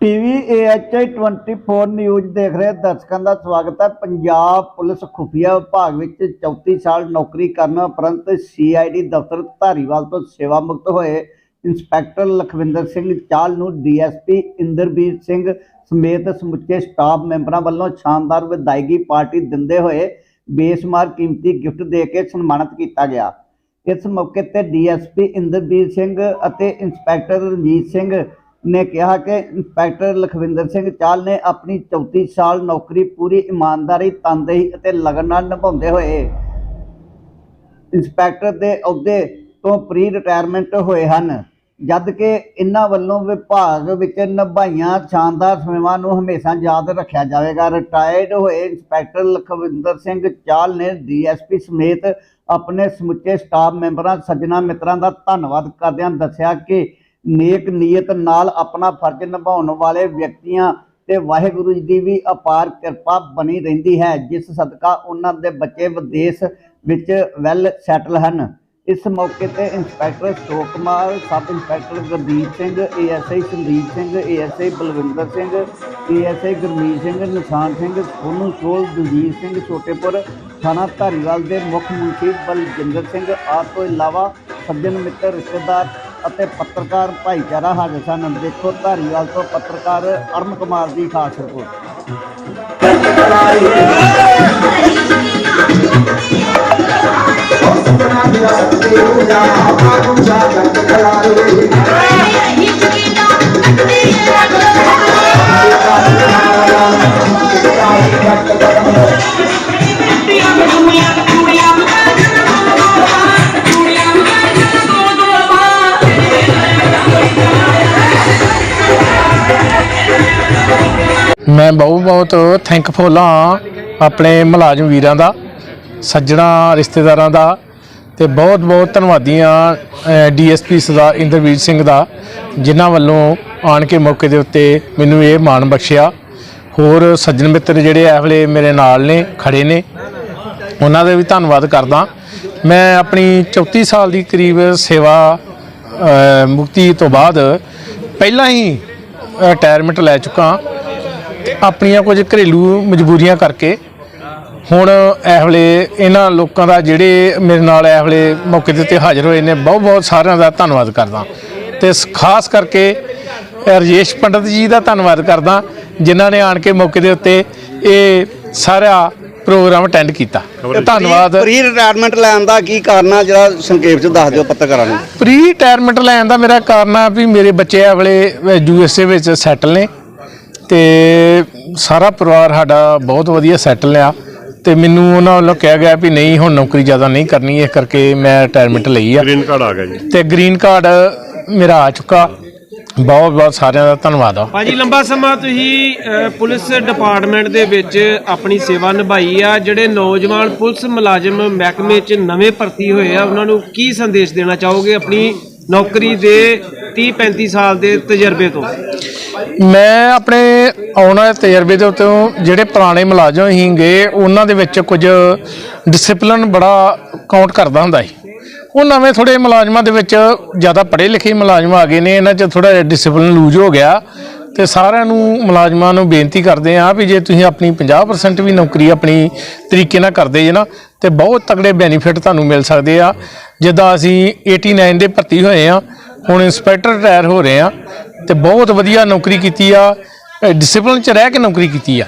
ਪੀਵੀਏਐਚਆਈ 24 news ਦੇਖ ਰਹੇ ਦਰਸ਼ਕਾਂ ਦਾ ਸਵਾਗਤ ਹੈ। ਪੰਜਾਬ ਪੁਲਿਸ ਖੁਫੀਆ ਵਿਭਾਗ ਵਿੱਚ 34 ਸਾਲ ਨੌਕਰੀ ਕਰਨ ਉਪਰੰਤ ਸੀਆਈਡੀ ਦਫ਼ਤਰ ਧਾਰੀਵਾਲ ਤੋਂ ਸੇਵਾ ਮੁਕਤ ਹੋਏ ਇੰਸਪੈਕਟਰ ਲਖਵਿੰਦਰ ਸਿੰਘ ਚਾਲ ਨੂੰ ਡੀਐਸਪੀ ਇੰਦਰਬੀਰ ਸਿੰਘ ਸਮੇਤ ਸਮੁੱਚੇ ਸਟਾਫ ਮੈਂਬਰਾਂ ਵੱਲੋਂ ਸ਼ਾਨਦਾਰ ਵਿਦਾਇਗੀ ਪਾਰਟੀ ਦਿੰਦੇ ਹੋਏ ਬੇਸਮਾਰ ਕੀਮਤੀ ਗਿਫਟ ਦੇ ਕੇ ਸਨਮਾਨਿਤ ਕੀਤਾ ਗਿਆ। ਇਸ ਮੌਕੇ ਤੇ ਡੀਐਸਪੀ ਇੰਦਰਬੀਰ ਸਿੰਘ ਅਤੇ ਇੰਸਪੈਕਟਰ ਰਣਜੀਤ ਸਿੰਘ ਨੇ ਕਿਹਾ ਕਿ ਇੰਸਪੈਕਟਰ ਲਖਵਿੰਦਰ ਸਿੰਘ ਚਾਲ ਨੇ ਆਪਣੀ 34 ਸਾਲ ਨੌਕਰੀ ਪੂਰੀ ਇਮਾਨਦਾਰੀ, ਤਨਦੇਹੀ ਅਤੇ ਲਗਨ ਨਾਲ ਨਿਭਾਉਂਦੇ ਹੋਏ ਇੰਸਪੈਕਟਰ ਦੇ ਅਹੁਦੇ ਤੋਂ ਪ੍ਰੀ ਰਿਟਾਇਰਮੈਂਟ ਹੋਏ ਹਨ, ਜਦ ਕਿ ਇਹਨਾਂ ਵੱਲੋਂ ਵਿਭਾਗ ਵਿੱਚ ਨਿਭਾਈਆਂ ਸ਼ਾਨਦਾਰ ਸੇਵਾਵਾਂ ਨੂੰ ਹਮੇਸ਼ਾ ਯਾਦ ਰੱਖਿਆ ਜਾਵੇਗਾ। ਰਿਟਾਇਰਡ ਹੋਏ ਇੰਸਪੈਕਟਰ ਲਖਵਿੰਦਰ ਸਿੰਘ ਚਾਲ ਨੇ ਡੀਐਸਪੀ ਸਮੇਤ ਆਪਣੇ ਸਮੁੱਚੇ ਸਟਾਫ ਮੈਂਬਰਾਂ, ਸੱਜਣਾ, ਮਿੱਤਰਾਂ ਦਾ ਧੰਨਵਾਦ ਕਰਦਿਆਂ ਦੱਸਿਆ ਕਿ ਨੇਕ ਨੀਅਤ ਨਾਲ ਆਪਣਾ ਫਰਜ਼ ਨਿਭਾਉਣ ਵਾਲੇ ਵਿਅਕਤੀਆਂ ਤੇ ਵਾਹਿਗੁਰੂ ਜੀ ਦੀ ਵੀ ਅਪਾਰ ਕਿਰਪਾ ਬਣੀ ਰਹਿੰਦੀ ਹੈ, ਜਿਸ ਸਦਕਾ ਉਹਨਾਂ ਦੇ ਬੱਚੇ ਵਿਦੇਸ਼ ਵਿੱਚ ਵੈਲ ਸੈਟਲ ਹਨ। ਇਸ ਮੌਕੇ ਤੇ inspector Ashok Kumar sub inspector Gurdeep Singh, ASI Sandeep Singh, ASI Balwinder Singh, ASI Gurmeet Singh, Nishan Singh, Sonu ਸੋਲ, ਦਲਜੀਤ ਸਿੰਘ, ਛੋਟੇਪੁਰ ਥਾਣਾ ਧਾਰੀਵਾਲ ਦੇ ਮੁੱਖ ਮੁਨਸ਼ੀ ਬਲਜਿੰਦਰ ਸਿੰਘ। ਆਦਿ ਤੋਂ ਇਲਾਵਾ ਸੱਜਣ ਮਿੱਤਰ, ਰਿਸ਼ਤੇਦਾਰ ਅਤੇ ਪੱਤਰਕਾਰ ਭਾਈਚਾਰਾ ਹਾਜ਼ਰ ਸਨ। ਦੇਖੋ ਧਾਰੀਵਾਲ ਤੋਂ ਪੱਤਰਕਾਰ ਅਰਮ ਕੁਮਾਰ ਦੀ ਖਾਸ ਰਿਪੋਰਟ। ਮੈਂ ਬਹੁਤ ਬਹੁਤ ਥੈਂਕਫੁਲ ਹਾਂ ਆਪਣੇ ਮੁਲਾਜ਼ਮ ਵੀਰਾਂ ਦਾ, ਸੱਜਣਾ ਰਿਸ਼ਤੇਦਾਰਾਂ ਦਾ ਤੇ ਬਹੁਤ ਬਹੁਤ ਧੰਨਵਾਦੀ ਹਾਂ ਡੀਐਸਪੀ ਸਰਦਾਰ ਇੰਦਰਵੀਰ ਸਿੰਘ ਦਾ, ਜਿਨ੍ਹਾਂ ਵੱਲੋਂ ਆਣ ਕੇ ਮੌਕੇ ਦੇ ਉੱਤੇ ਮੈਨੂੰ ਇਹ ਮਾਣ ਬਖਸ਼ਿਆ। ਹੋਰ ਸੱਜਣ ਮਿੱਤਰ ਜਿਹੜੇ ਇਸ ਵੇਲੇ ਮੇਰੇ ਨਾਲ ਨੇ, ਖੜੇ ਨੇ, ਉਹਨਾਂ ਦਾ ਵੀ ਧੰਨਵਾਦ ਕਰਦਾ। ਮੈਂ ਆਪਣੀ 34 ਸਾਲ ਦੀ ਕਰੀਬ ਸੇਵਾ ਮੁਕਤੀ ਤੋਂ ਬਾਅਦ ਪਹਿਲਾਂ ਹੀ ਰਿਟਾਇਰਮੈਂਟ ਲੈ ਚੁੱਕਾ। ਤੇ ਆਪਣੀਆਂ ਕੁਝ ਘਰੇਲੂ ਮਜਬੂਰੀਆਂ ਕਰਕੇ ਹੁਣ ਇਹ ਵੇਲੇ ਇਹਨਾਂ ਲੋਕਾਂ ਦਾ ਜਿਹੜੇ ਮੇਰੇ ਨਾਲ ਇਹ ਵੇਲੇ ਮੌਕੇ ਦੇ ਉੱਤੇ ਹਾਜ਼ਰ ਹੋਏ ਨੇ ਬਹੁਤ ਬਹੁਤ ਸਾਰਿਆਂ ਦਾ ਧੰਨਵਾਦ ਕਰਦਾ। ਤੇ ਖਾਸ ਕਰਕੇ ਰਜੇਸ਼ ਪੰਡਤ ਜੀ ਦਾ ਧੰਨਵਾਦ ਕਰਦਾ ਜਿਨ੍ਹਾਂ ਨੇ ਆਣ ਕੇ ਮੌਕੇ ਦੇ ਉੱਤੇ ਇਹ ਸਾਰਾ ਪ੍ਰੋਗਰਾਮ ਅਟੈਂਡ ਕੀਤਾ। ਤੇ ਧੰਨਵਾਦ ਪ੍ਰੀ ਰਿਟਾਇਰਮੈਂਟ ਲੈਣ ਦਾ ਕੀ ਕਾਰਨ ਆ? ਜਿਹੜਾ ਸੰਖੇਪ ਚ ਦੱਸ ਦਿਓ ਪੱਤਰਕਾਰਾਂ ਨੂੰ। ਪ੍ਰੀ ਰਿਟਾਇਰਮੈਂਟ ਲੈਣ ਦਾ ਮੇਰਾ ਕਾਰਨ ਆ ਵੀ ਮੇਰੇ ਬੱਚੇ ਆ ਵੇਲੇ ਯੂ ਐਸ ਏ ਵਿੱਚ ਸੈਟਲ ਨੇ। ਤੇ ਸਾਰਾ ਪਰਿਵਾਰ ਸਾਡਾ ਬਹੁਤ ਵਧੀਆ ਸੈਟਲ ਆ ਤੇ ਮੈਨੂੰ ਉਹਨਾਂ ਵੱਲੋਂ ਕਿਹਾ ਗਿਆ ਵੀ ਨਹੀਂ ਹੁਣ ਨੌਕਰੀ ਜ਼ਿਆਦਾ ਨਹੀਂ ਕਰਨੀ ਇਸ ਕਰਕੇ ਮੈਂ ਰਿਟਾਇਰਮੈਂਟ ਲਈ ਆ। ਗ੍ਰੀਨ ਕਾਰਡ ਆ ਗਿਆ ਜੀ। ਤੇ ਗ੍ਰੀਨ ਕਾਰਡ ਮੇਰਾ ਆ ਚੁੱਕਾ। ਬਹੁਤ ਬਹੁਤ ਸਾਰਿਆਂ ਦਾ ਧੰਨਵਾਦ ਆ। ਭਾਜੀ ਲੰਬਾ ਸਮਾਂ ਤੁਸੀਂ ਪੁਲਿਸ ਡਿਪਾਰਟਮੈਂਟ ਦੇ ਵਿੱਚ ਆਪਣੀ ਸੇਵਾ ਨਿਭਾਈ ਆ ਜਿਹੜੇ ਨੌਜਵਾਨ ਪੁਲਿਸ ਮੁਲਾਜ਼ਮ ਮਹਿਕਮੇ 'ਚ ਨਵੇਂ ਭਰਤੀ ਹੋਏ ਆ ਉਹਨਾਂ ਨੂੰ ਕੀ ਸੰਦੇਸ਼ ਦੇਣਾ ਚਾਹੋਗੇ ਆਪਣੀ ਨੌਕਰੀ ਦੇ 30 35 ਸਾਲ ਦੇ ਤਜਰਬੇ ਤੋਂ? ਮੈਂ ਆਪਣੇ ਆਉਣ ਵਾਲੇ ਤਜਰਬੇ ਦੇ ਉੱਤੇ ਜਿਹੜੇ ਪੁਰਾਣੇ ਮੁਲਾਜ਼ਮ ਹੀਗੇ ਉਹਨਾਂ ਦੇ ਵਿੱਚ ਕੁਝ ਡਿਸਪਲਿਨ ਬੜਾ ਕਾਊਂਟ ਕਰਦਾ ਹੁੰਦਾ ਸੀ। ਉਹ ਨਵੇਂ ਥੋੜੇ ਮੁਲਾਜ਼ਮਾਂ ਦੇ ਵਿੱਚ ਜ਼ਿਆਦਾ ਪੜ੍ਹੇ ਲਿਖੇ ਮੁਲਾਜ਼ਮ ਆ ਗਏ ਨੇ, ਇਹਨਾਂ 'ਚ ਥੋੜਾ ਜਿਹਾ ਡਿਸਪਲਿਨ ਲੂਜ਼ ਹੋ ਗਿਆ। ਤੇ ਸਾਰਿਆਂ ਨੂੰ, ਮੁਲਾਜ਼ਮਾਂ ਨੂੰ ਬੇਨਤੀ ਕਰਦੇ ਆ ਵੀ ਜੇ ਤੁਸੀਂ ਆਪਣੀ 50% ਵੀ ਨੌਕਰੀ ਆਪਣੀ ਤਰੀਕੇ ਨਾਲ ਕਰਦੇ ਜੇ ਨਾ, ਤੇ ਬਹੁਤ ਤਗੜੇ ਬੈਨੀਫਿਟ ਤੁਹਾਨੂੰ ਮਿਲ ਸਕਦੇ ਆ। ਜਿੱਦਾਂ ਅਸੀਂ 89 ਦੇ ਭਰਤੀ ਹੋਏ ਆ ਹੁਣ ਇੰਸਪੈਕਟਰ ਰਿਟਾਇਰ ਹੋ ਰਹੇ ਆ ਤੇ ਬਹੁਤ ਵਧੀਆ ਨੌਕਰੀ ਕੀਤੀ ਆ ਡਿਸਪਲਿਨ ਚ ਰਹਿ ਕੇ ਨੌਕਰੀ ਕੀਤੀ ਆ।